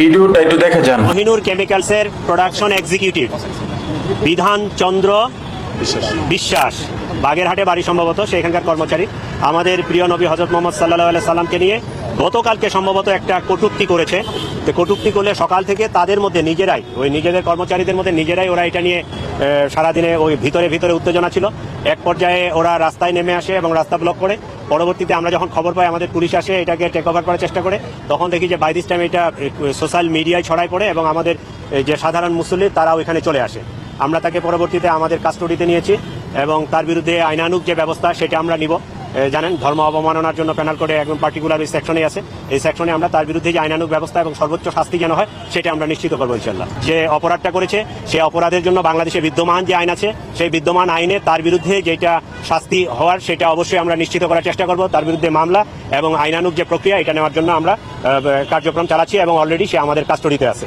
ভিডিওটা একটু দেখে যান। মহিনুর কেমিক্যালসের প্রোডাকশন এক্সিকিউটিভ। বিধান চন্দ্র বিশ্বাস। বাগেরহাটে বাড়ি সম্ভবত, সেখানকার কর্মচারী। আমাদের প্রিয় নবী হজরত মোহাম্মদ সাল্লাহ আলাই সাল্লামকে নিয়ে গতকালকে সম্ভবত একটা কটূক্তি করেছে। তো কটূক্তি করলে সকাল থেকে তাদের মধ্যে নিজেরাই, ওই নিজেদের কর্মচারীদের মধ্যে নিজেরাই ওরা এটা নিয়ে সারাদিনে ওই ভিতরে ভিতরে উত্তেজনা ছিল। এক পর্যায়ে ওরা রাস্তায় নেমে আসে এবং রাস্তা ব্লক করে। পরবর্তীতে আমরা যখন খবর পাই আমাদের পুলিশ আসে এটাকে টেক ওভার করার চেষ্টা করে, তখন দেখি যে বাই দিস টাইম এটা সোশ্যাল মিডিয়ায় ছড়ায় পড়ে এবং আমাদের যে সাধারণ মুসল্লি তারা ওইখানে চলে আসে। আমরা তাকে পরবর্তীতে আমাদের কাস্টডিতে নিয়েছি এবং তার বিরুদ্ধে আইনানুক যে ব্যবস্থা সেটা আমরা নিব। জানেন, ধর্ম অবমাননার জন্য প্যানাল করে একদম পার্টিকুলার সেকশনে আছে। এই সেকশনে আমরা তার বিরুদ্ধে যে আইনানুক ব্যবস্থা এবং সর্বোচ্চ শাস্তি যেন হয়, সেটা আমরা নিশ্চিত করব ইনশাল্লাহ যে অপরাধটা করেছে, সে অপরাধের জন্য বাংলাদেশে বিদ্যমান যে আইন আছে, সেই বিদ্যমান আইনে তার বিরুদ্ধে যেটা শাস্তি হওয়ার, সেটা অবশ্যই আমরা নিশ্চিত করার চেষ্টা করব। তার বিরুদ্ধে মামলা এবং আইনানুক যে প্রক্রিয়া, এটা নেওয়ার জন্য আমরা কার্যক্রম চালাচ্ছি এবং অলরেডি সে আমাদের কাস্টডিতে আছে।